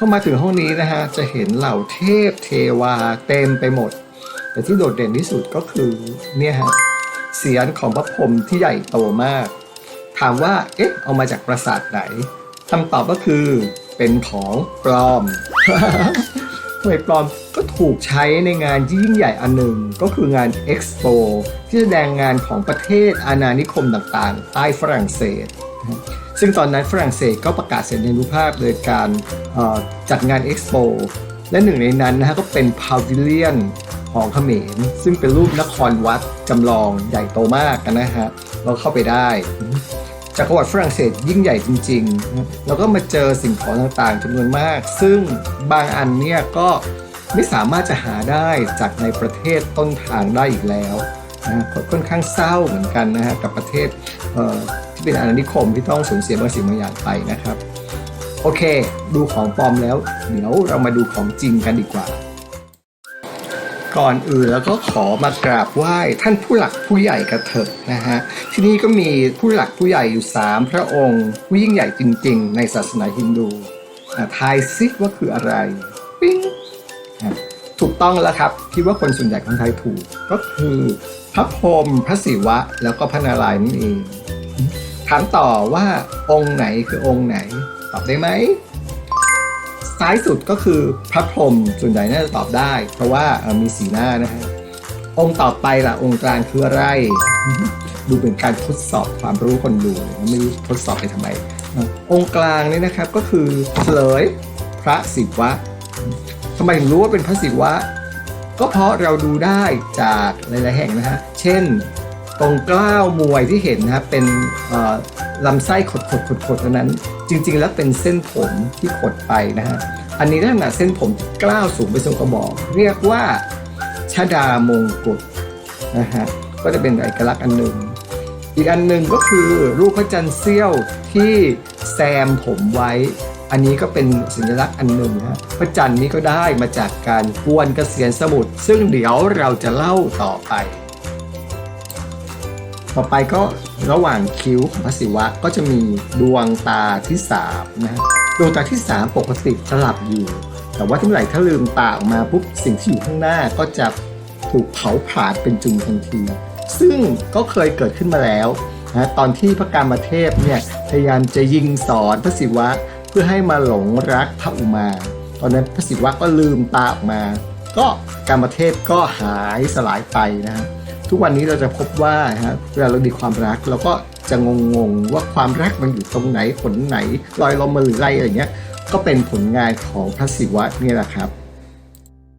เข้ามาถึงห้องนี้นะฮะจะเห็นเหล่าเทพเทวาเต็มไปหมด แต่ที่โดดเด่นที่สุดก็คือเนี่ยฮะเสียนของพระพรหมที่ใหญ่โตมาก ถามว่าเอ๊ะเอามาจากปราสาทไหนคำตอบก็คือเป็นของปลอมทำไมปลอมก็ถูกใช้ในงานที่ยิ่งใหญ่อันหนึ่งก็คืองานเอ็กซ์โปที่แสดงงานของประเทศอาณานิคมต่างๆ ใต้ฝรั่งเศส ซึ่งตอนนั้นฝรั่งเศสก็ประกาศเสรีภาพโดยการจัดงานเอ็กซ์โปและหนึ่งในนั้นนะฮะก็เป็นพาวิเลียนของเขมร ซึ่งเป็นรูปนครวัดจำลองใหญ่โตมากนะฮะเราเข้าไปได้จักรวรรดิฝรั่งเศสยิ่งใหญ่จริงๆ แล้วก็มาเจอสิ่งของต่างๆจำนวนมาก ซึ่งบางอันเนี่ยก็ไม่สามารถจะหาได้จากในประเทศต้นทางได้อีกแล้วนะค่อนข้างเศร้าเหมือนกันนะฮะกับประเทศเที่เป็นอาณานิคมที่ต้องสูญเสียบางสิ่งบางอย่างไปนะครับ โอเค ดูของปลอมแล้ว เดี๋ยวเรามาดูของจริงกันดีกว่า ก่อนอื่นแล้วก็ขอมากราบไหว้ท่านผู้หลักผู้ใหญ่กันเถอะนะฮะที่นี่ก็มีผู้หลักผู้ใหญ่อยู่ 3 พระองค์ผู้ยิ่งใหญ่จริง ๆ ในศาสนาฮินดูทายซิว่าคืออะไรปิ้งถูกต้องแล้วครับคิดว่าคนส่วนใหญ่ของไทยถูกก็คือพระพรหมพระศิวะ แล้วก็พระนารายณ์นั่นเอง ถามต่อว่าองค์ไหนคือองค์ไหน ตอบได้ไหมซ้ายสุดก็คือพระพรหมส่วนใหญ่น่าจะตอบได้ เพราะว่ามีสีหน้านะฮะองค์ต่อไปล่ะองค์กลางคืออะไร ดูเป็นการทดสอบความรู้คนดูไม่รู้ทดสอบไปทำไม องค์กลางนี่นะครับก็คือเฉลยพระศิวะทำไมถึงรู้ว่าเป็นพระศิวะ ก็เพราะเราดูได้จากหลาย ๆ แห่งนะฮะ เช่น ตรงกล้าวมวยที่เห็นนะครับเป็นลำไส้ขดขดขดขดนั้น จริง ๆ แล้วเป็นเส้นผมที่ขดไปนะฮะอันนี้ลักษณะเส้นผมกล้าวสูงไปทรงกระบอก เรียกว่าชดามงกุฎนะฮะก็จะเป็นเอกลักษณ์อันหนึ่งอีกอันหนึ่งก็คือรูปพระจันทร์เสี้ยวที่แซมผมไว้ อันนี้ก็เป็นสัญลักษณ์อันหนึ่งนะฮะพระจันทร์นี้ก็ได้มาจากการกวนเกษียณสมุทรซึ่งเดี๋ยวเราจะเล่าต่อไป ต่อไปก็ระหว่างคิ้วของพระศิวะก็จะมีดวงตาที่3นะฮะดวงตาที่ 3 ปกติจะหลับอยู่ แต่ว่าที่ไหร่ถ้าลืมตาออกมาปุ๊บสิ่งที่อยู่ข้างหน้าก็จะถูกเผาผลาญเป็นจุนทันที ซึ่งก็เคยเกิดขึ้นมาแล้วนะตอนที่พระกามเทพเนี่ยพยายามจะยิงสอนพระศิวะเพื่อให้มาหลงรักพระอุมา ตอนนั้นพระศิวะก็ลืมตาออกมา ก็กามเทพก็หายสลายไปนะฮะ ทุกวันนี้เราจะพบว่าฮะเวลาเรามีความรักเราก็จะงงๆว่าความรักมันอยู่ตรงไหนผลไหนลอยลมมาหรือไรอะไรเงี้ยก็เป็นผลงานของพระศิวะนี่แหละครับ